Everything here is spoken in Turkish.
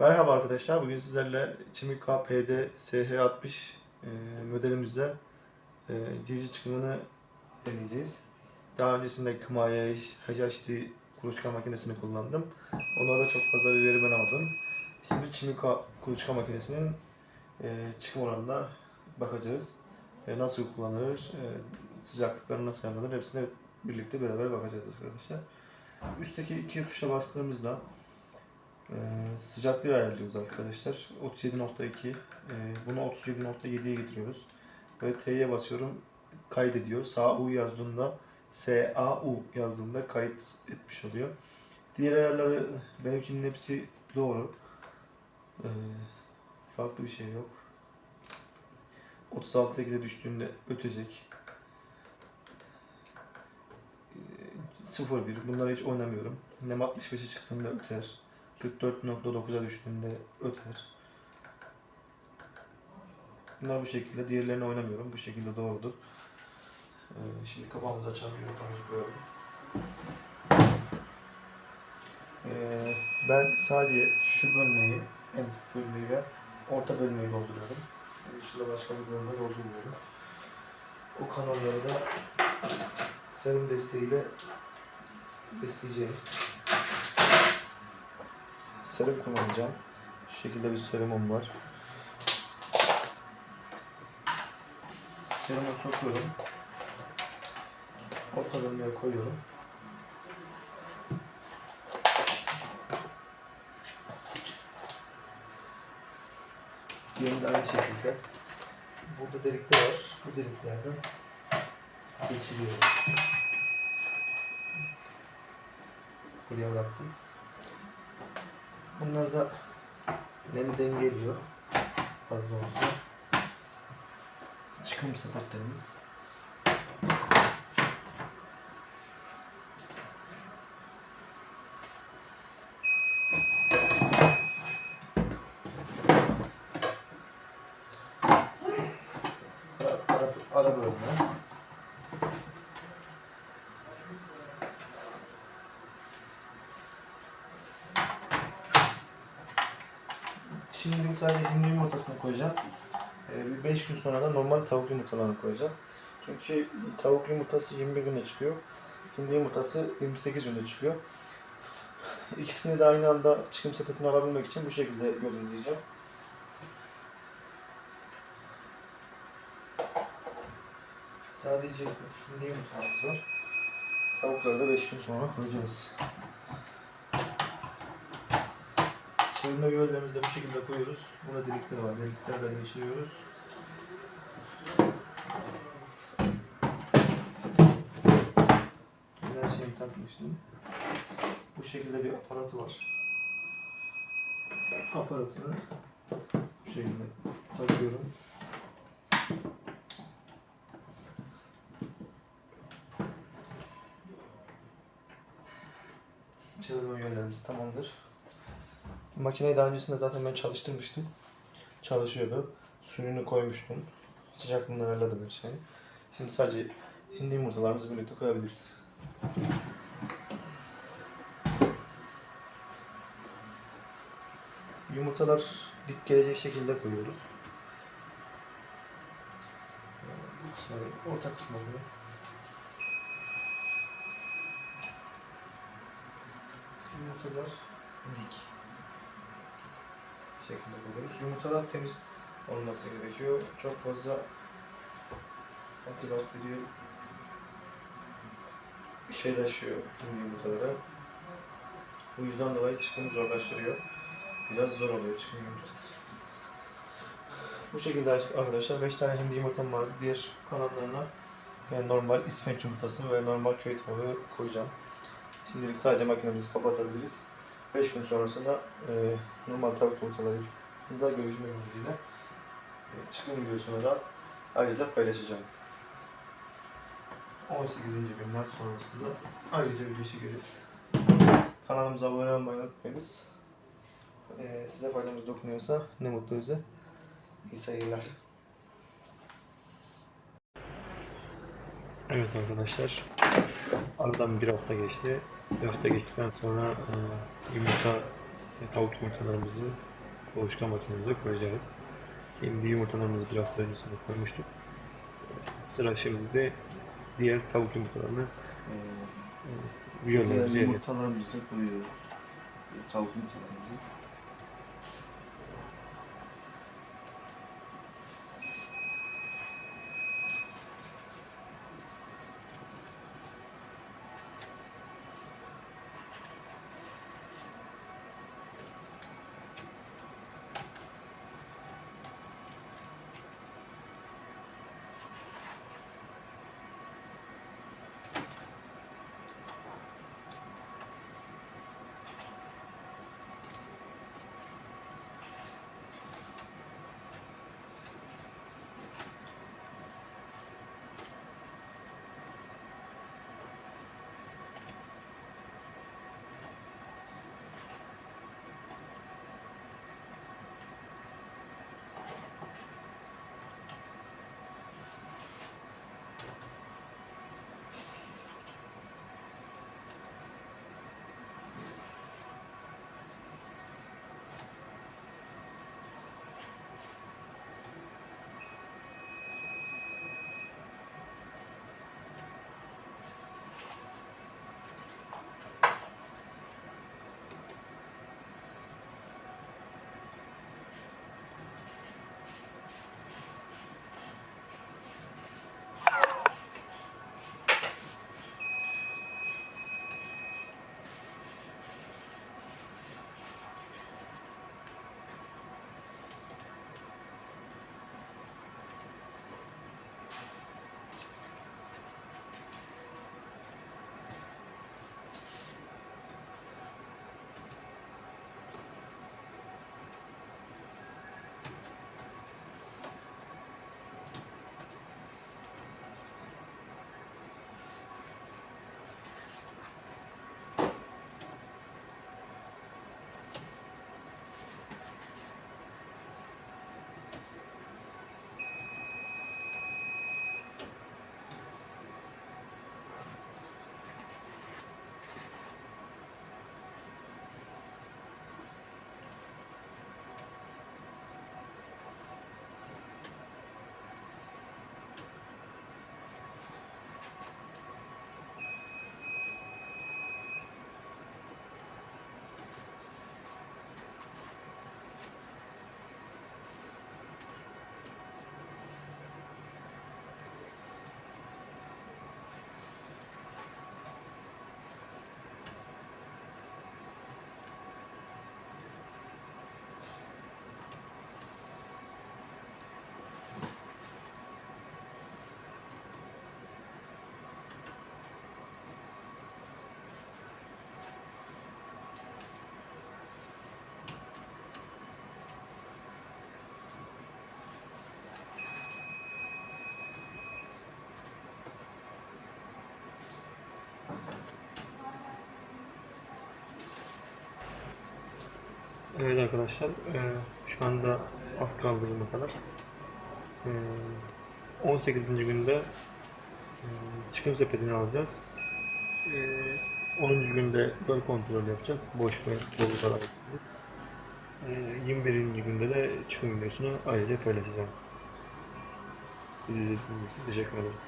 Merhaba arkadaşlar. Bugün sizlerle Çimika PD SH60 e, modelimizde e, civciv çıkımını deneyeceğiz. Daha öncesinde Kımaya HHD kuluçka makinesini kullandım. Onlarda çok fazla bir veri ben aldım. Şimdi Çimika kuluçka makinesinin e, çıkım oranına bakacağız. E, nasıl kullanılır, e, sıcaklıkları nasıl ayarlanır hepsine birlikte beraber bakacağız arkadaşlar. Üstteki iki tuşa bastığımızda ee, sıcaklığı ayarlıyoruz arkadaşlar. 37.2. Ee, bunu 37.7'ye getiriyoruz. Ve T'ye basıyorum. Kaydediyor. Sağ U yazdığında SAU yazdığında kayıt etmiş oluyor. Diğer ayarları benimkinin hepsi doğru. Ee, farklı bir şey yok. 36.8'e düştüğünde ötecek. Ee, 0.1 bunları hiç oynamıyorum. Nem 65'e çıktığında öter. 44.9'a düştüğünde öter. Bunlar bu şekilde. Diğerlerini oynamıyorum. Bu şekilde doğrudur. Ee, şimdi kapağımızı açalım. Yumurtamızı koyalım. Ee, ben sadece şu bölmeyi, en küçük bölmeyi ve orta bölmeyi dolduruyorum. Şurada başka bir bölme doldurmuyorum. O kanalları da serum desteğiyle besleyeceğim serum kullanacağım. Şu şekilde bir serumum var. Serumu sokuyorum. Orta koyuyorum. Diğerini de aynı şekilde. Burada delikler var. Bu deliklerden geçiriyorum. Buraya bıraktım. Bunlar da nemi dengeliyor. Fazla olsa. Çıkım sepetlerimiz. Şimdi sadece hindi yumurtasını koyacağım. Ee, bir 5 gün sonra da normal tavuk yumurtalarını koyacağım. Çünkü tavuk yumurtası 21 günde çıkıyor. Hindi yumurtası 28 günde çıkıyor. İkisini de aynı anda çıkım sepetine alabilmek için bu şekilde yol izleyeceğim. Sadece hindi yumurtamız var. Tavukları da 5 gün sonra koyacağız. Yönlerimizi de bu şekilde koyuyoruz. Burada delikler var. Deliklerden geçiriyoruz. Her şeyi takmıştım. Bu şekilde bir aparatı var. Aparatını bu şekilde takıyorum. Çevirme yönlerimiz tamamdır. Makineyi daha öncesinde zaten ben çalıştırmıştım. Çalışıyordu. Suyunu koymuştum. Sıcaklığını ayarladım her şeyi. Şimdi sadece hindi yumurtalarımızı birlikte koyabiliriz. Yumurtalar dik gelecek şekilde koyuyoruz. Bu kısmı, orta kısmı oluyor. Yumurtalar dik şeklinde koyuyoruz. Yumurtalar temiz olması gerekiyor. Çok fazla antibakteriyel şeyleşiyor yumurtalara. Bu yüzden dolayı çıkımı zorlaştırıyor. Biraz zor oluyor çıkım yumurtası. Bu şekilde arkadaşlar 5 tane hindi yumurtam vardı. Diğer kanatlarına yani normal ispenç yumurtası ve normal köy tavuğu koyacağım. Şimdilik sadece makinemizi kapatabiliriz. 5 gün sonrasında e, normal tavuk yumurtalarıyla görüşmek ümidiyle e, çıkım videosunu da ayrıca paylaşacağım. 18. günden sonrasında ayrıca video çekeceğiz. Kanalımıza abone olmayı unutmayınız. E, size faydamız dokunuyorsa ne mutlu bize. İyi seyirler. Evet arkadaşlar, aradan bir hafta geçti. Bir hafta geçtikten sonra e, yumurta e, tavuk yumurtalarımızı oluşkan makinemize koyacağız. Şimdi yumurtalarımızı bir hafta öncesinde koymuştuk. Sıra şimdi de diğer tavuk yumurtalarını Ee, bu diğer yönlerimize yerleştireceğiz. yumurtalarımızı da koyuyoruz. Tavuk yumurtalarımızı. Evet arkadaşlar, e, şu anda az kaldı bugüne kadar. E, 18. günde e, çıkım sepetini alacağız. E, 10. günde göl kontrolü yapacağız. Boş ve dolu kadar. E, 21. günde de çıkım videosunu ayrıca paylaşacağım. İçin teşekkür ederim.